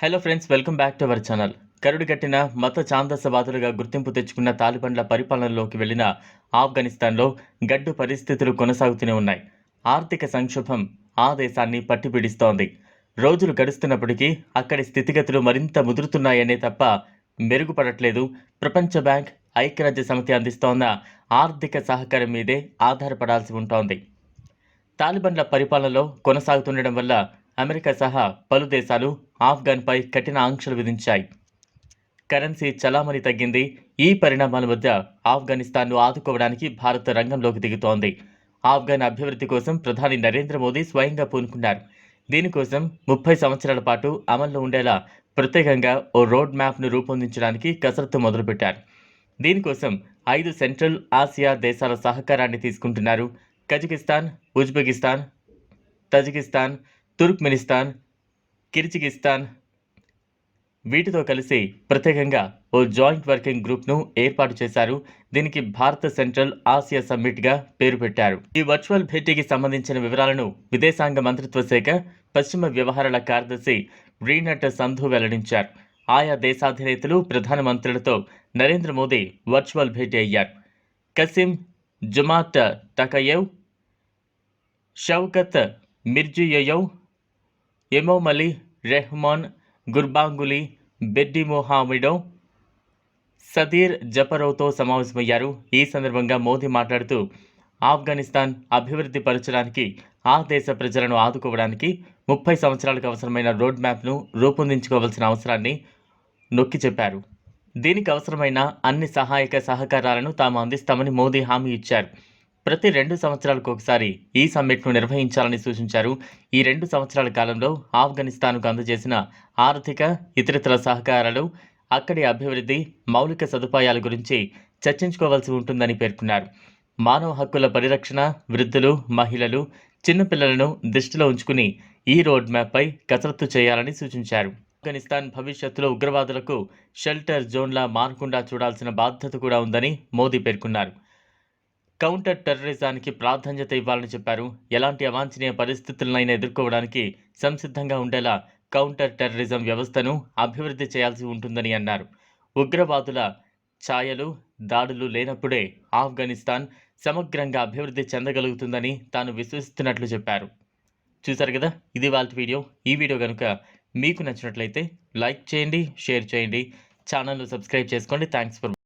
Hello friends welcome back to our channel కరుడుగట్టిన మత ఛాందసవాదులుగా గుర్తింపు తెచ్చుకున్న తాలిబాన్ల పరిపాలనలోకి వెళ్ళిన ఆఫ్ఘనిస్తాన్లో గడ్డు పరిస్థితులు కొనసాగుతూనే ఉన్నాయి. ఆర్థిక సంక్షోభం ఆ దేశాన్ని పట్టిపీడిస్తోంది. రోజులు గడుస్తున్నప్పటికీ అక్కడి స్థితిగతులు మరింత ముదురుతున్నాయనే తప్ప మెరుగుపడట్లేదు. ప్రపంచ బ్యాంక్ ఐక్యరాజ్య సమితి అందిస్తోన్న ఆర్థిక సహకారం మీదే ఆధారపడాల్సి ఉంటోంది. తాలిబాన్ల పరిపాలనలో కొనసాగుతుండడం వల్ల అమెరికా సహా పలు దేశాలు ఆఫ్ఘన్పై కఠిన ఆంక్షలు విధించాయి. కరెన్సీ చలామణి తగ్గింది. ఈ పరిణామాల మధ్య ఆఫ్ఘనిస్తాన్ను ఆదుకోవడానికి భారత్ రంగంలోకి దిగుతోంది. ఆఫ్ఘన్ అభివృద్ధి కోసం ప్రధాని నరేంద్ర మోదీ స్వయంగా పూనుకున్నారు. దీనికోసం ముప్పై సంవత్సరాల పాటు అమల్లో ఉండేలా ప్రత్యేకంగా ఓ రోడ్ మ్యాప్ను రూపొందించడానికి కసరత్తు మొదలుపెట్టారు. దీనికోసం ఐదు సెంట్రల్ ఆసియా దేశాల సహకారాన్ని తీసుకుంటున్నారు. Kazakhstan Uzbekistan Tajikistan Turkmenistan Kyrgyzstan వీటితో కలిసి ప్రత్యేకంగా ఓ జాయింట్ వర్కింగ్ గ్రూప్ను ఏర్పాటు చేశారు. దీనికి భారత సెంట్రల్ ఆసియా సమ్మిట్గా పేరు పెట్టారు. ఈ వర్చువల్ భేటీకి సంబంధించిన వివరాలను విదేశాంగ మంత్రిత్వ శాఖ పశ్చిమ వ్యవహారాల కార్యదర్శి రీనట్ సంధు వెల్లడించారు. ఆయా దేశాధినేతలు ప్రధానమంత్రులతో నరేంద్ర మోదీ వర్చువల్ భేటీ అయ్యారు. కసిం జుమాట్ టకయేవ్ షౌకత్ మిర్జియోయవ్ ఎమోమలి రెహమాన్ గుర్బాంగులీ బెడ్డి మొహామిడో సదీర్ జపరోతో సమావేశమయ్యారు. ఈ సందర్భంగా మోదీ మాట్లాడుతూ ఆఫ్ఘనిస్తాన్ అభివృద్ధి పరచడానికి ఆ దేశ ప్రజలను ఆదుకోవడానికి ముప్పై సంవత్సరాలకు అవసరమైన రోడ్ మ్యాప్ను రూపొందించుకోవాల్సిన అవసరాన్ని నొక్కి చెప్పారు. దీనికి అవసరమైన అన్ని సహాయక సహకారాలను తాము అందిస్తామని మోదీ హామీ ఇచ్చారు. ప్రతి రెండు సంవత్సరాలకు ఒకసారి ఈ సమ్మిట్ను నిర్వహించాలని సూచించారు. ఈ రెండు సంవత్సరాల కాలంలో ఆఫ్ఘనిస్తాన్కు అందజేసిన ఆర్థిక ఇతరితర సహకారాలు అక్కడి అభివృద్ధి మౌలిక సదుపాయాల గురించి చర్చించుకోవాల్సి ఉంటుందని పేర్కొన్నారు. మానవ హక్కుల పరిరక్షణ వృద్ధులు మహిళలు చిన్నపిల్లలను దృష్టిలో ఉంచుకుని ఈ రోడ్ మ్యాప్పై కసరత్తు చేయాలని సూచించారు. ఆఫ్ఘనిస్తాన్ భవిష్యత్తులో ఉగ్రవాదులకు షెల్టర్ జోన్లా మారకుండా చూడాల్సిన బాధ్యత కూడా ఉందని మోదీ పేర్కొన్నారు. కౌంటర్ టెర్రరిజానికి ప్రాధాన్యత ఇవ్వాలని చెప్పారు. ఎలాంటి అవాంఛనీయ పరిస్థితులనైనా ఎదుర్కోవడానికి సంసిద్ధంగా ఉండేలా కౌంటర్ టెర్రరిజం వ్యవస్థను అభివృద్ధి చేయాల్సి ఉంటుందని అన్నారు. ఉగ్రవాదుల ఛాయలు దాడులు లేనప్పుడే ఆఫ్ఘనిస్తాన్ సమగ్రంగా అభివృద్ధి చెందగలుగుతుందని తాను విశ్వసిస్తున్నట్లు చెప్పారు. చూశారు కదా? ఇది వాళ్ళ వీడియో. ఈ వీడియో కనుక మీకు నచ్చినట్లయితే లైక్ చేయండి షేర్ చేయండి. ఛానల్ను సబ్స్క్రైబ్ చేసుకోండి. Thanks for